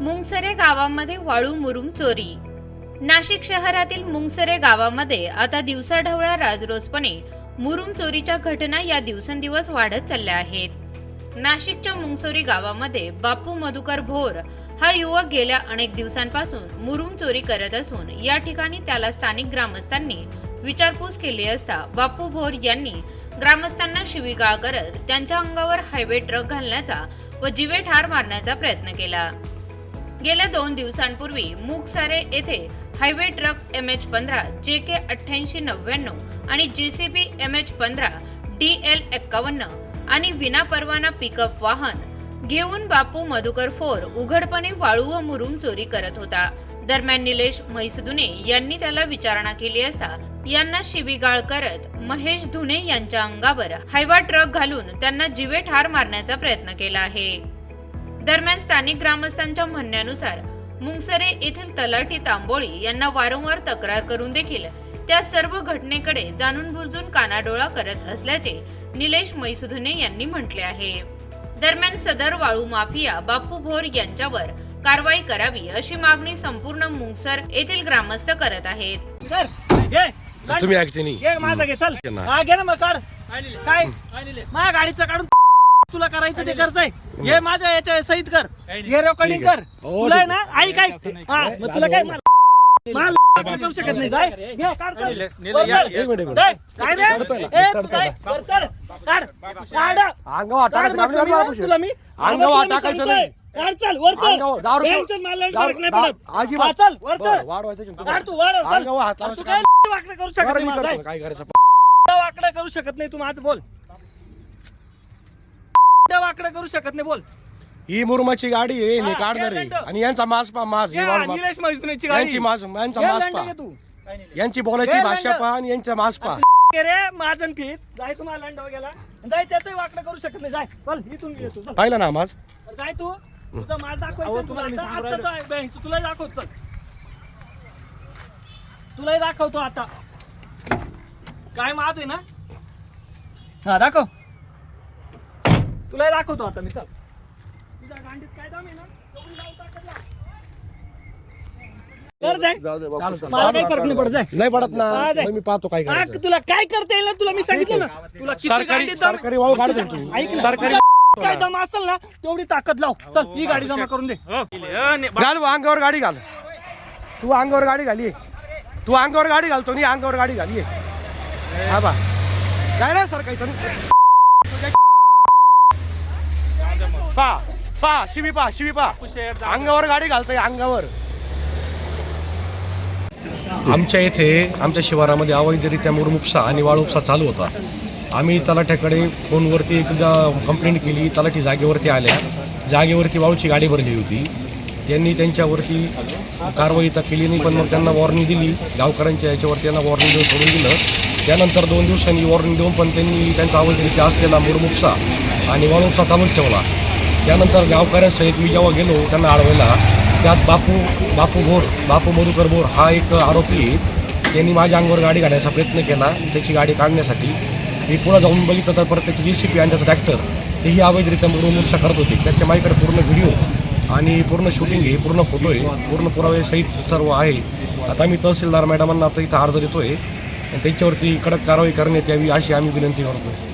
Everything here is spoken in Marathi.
मुंगसरे गावामध्ये वाळू मुरुम चोरी. नाशिक शहरातील मुंगसरे गावामध्ये आता दिवसाढवळ्या राजरोसपणे मुरुम चोरीच्या घटना या दिवसेंदिवस वाढत चालल्या आहेत. नाशिकच्या मुंगसोरी गावामध्ये बापू मधुकर भोर हा युवक गेल्या अनेक दिवसांपासून मुरुम चोरी करत असून या ठिकाणी त्याला स्थानिक ग्रामस्थांनी विचारपूस केली असता बापू भोर यांनी ग्रामस्थांना शिवीगाळ करत त्यांच्या अंगावर हायवे ट्रक घालण्याचा व जीवे ठार मारण्याचा प्रयत्न केला. गेल्या दोन दिवसांपूर्वी मुगसारे येथे हायवे ट्रक एम एच पंधरा जे के अठ्ठ्याऐंशी नव्याण्णव आणि J C B M H पंधरा डी एल एक्कावन्न आणि विनापरवाना पिकअप वाहन घेऊन बापू मधुकर फोर उघडपणे वाळू व मुरुम चोरी करत होता. दरम्यान निलेश म्हैसदुने यांनी त्याला विचारणा केली असता यांना शिवीगाळ करत महेश धुणे यांच्या अंगावर हायवा ट्रक घालून त्यांना जीवे ठार मारण्याचा प्रयत्न केला आहे. दरम्यान स्थानिक ग्रामस्थांच्या म्हणण्यानुसार मुंगसरे येथील तलाठी तांबोळी यांना वारंवार तक्रार करून देखील त्या सर्व घटनेकडे जाणून बुजून कानाडोळा करत असल्याचे निलेश मैसुधुने यांनी म्हटले आहे. दरम्यान सदर वाळू माफिया बापू भोर यांच्यावर कारवाई करावी अशी मागणी संपूर्ण मुंगसर येथील ग्रामस्थ करत आहेत. तुम्ही ऐकते नाही. घे माझा घे चल. घे ना. हा घे ना मग काढ. काय? माझ्या गाडीचं काढून तुला करायचं ते करच आहे. हे माझ्या याच्या सहित कर हे रेकॉर्डिंग कर हो, तुला आहे ठीक ना आई काय हा मग तुला काय माल माल करू शकत नाही जाय घे काढ चल. वर चढ. एक मिनिट, एक मिनिट. जाय. काय रे? चढतोय ना, ए, चढतोय तू जाय. ना. वर चढ. काढ. काढ. अंगावर काढ टाकायचं काम म्हटलं नाही मी, बापूशी. तुला मी अंगावर तुला मी टाकायचं सांगतोय. नाही. काढ चल वर चल अंगावर दहा रुपये- यांच्यात मला दहा- फरक नाही दहा- पडत अजिबात. हा, चल वर बरं, चल वाढवायचं की काढ तू वर चल. अंगावर हात अरे तू लावायचं काय वाकडं करू शकत नाही वाकडं करू शकत नाही तू माझं बोल वाकडं करू शकत नाही बोल. ही मुरुमाची गाडी आहे मी हा, काढणार आहे. आणि यांचा मास पा मास हे या, वाढ- निलेश मैत्रिणीची गाडी. यांची मास यांचा मास पा घे तू. यांची बोलायची भाषा. पा आणि यांचा मास पा रे माझन फित जाय तू मला लंड गेला जाय त्याचंही वाकडं करू शकत नाही. जाय चल इथून घे तू. चल पाहिलं ना मास? जाय तू. तुझा माल दाखवायचा तुला. आता आता तो बँक तू तुला दाखव चल. तुलाही दाखवतो आता. काय माझ आहे ना? हा दाखव. तुलाही दाखवतो आता मी चल. तुझ्या गांडीत काय दाम आहे ना? तेवढी. कर जाय. मला काही फरक नाही पडत जाय. नाही पडत ना. हा, जाय. मग मी पाहतो काय हा, करायचं. तुला काय करता येईल ना तुला मी सांगितलं ना? तुला किती सरकारी गांडीत दम- सरकारी वाळू काढतो तू ऐक ना, सरकारी तुझ्या काय दम असेल ना तेवढी ताकद लाव. चल ही गाडी जमा करून दे. घाल बा, अंगावर गाडी घाल. तू अंगावर गाडी घाली. तू अंगावर गाडी घालतो नी अंगावर गाडी घाली. हा बा. काय ना सर काही पा पा शिवी पा शिवी पा. अंगावर गाडी घालतोय अंगावर. आमच्या इथे आमच्या शिवारामध्ये अवैधरित्या मुरमुपसा आणि वाळुपसा चालू होता आम्ही तलाठ्याकडे फोनवरती एकदा कंप्लेंट केली तलाठी जागेवरती आल्या. जागेवरती वाळूची गाडी भरली होती. त्यांनी त्यांच्यावरती कारवाई तर केली नाही पण मग त्यांना वॉर्निंग दिली. गावकऱ्यांच्या याच्यावरती त्यांना वॉर्निंग देऊन सोडून दिलं. त्यानंतर दोन दिवसांनी वॉर्निंग देऊन पण त्यांनी त्यांचा अवैधरित्या असलेला मुरमुपसा आणि वाळुपसा चालूच ठेवला. त्यानंतर गावकऱ्यांसहित मी जेव्हा गेलो त्यांना अडवायला त्यात बापू बापू भोर बापू मधुकर भोर हा एक आरोपी त्यांनी माझ्या अंगावर गाडी काढण्याचा प्रयत्न केला त्याची गाडी काढण्यासाठी. मी पुन्हा जाऊन बघितलं तर परत त्याची जी सी पी आणि त्याचा ट्रॅक्टर तेही अवैधरित्या मुरुमूर्षा करत होते. त्याच्या माझ्याकडे पूर्ण व्हिडिओ आणि पूर्ण शूटिंग आहे पूर्ण फोटो आहे पूर्ण पुरावे सहित सर्व आहे. आता मी तहसीलदार मॅडमांना आता इथं अर्ज देतो आहे त्यांच्यावरती कडक कारवाई करण्यात यावी अशी आम्ही विनंती करतो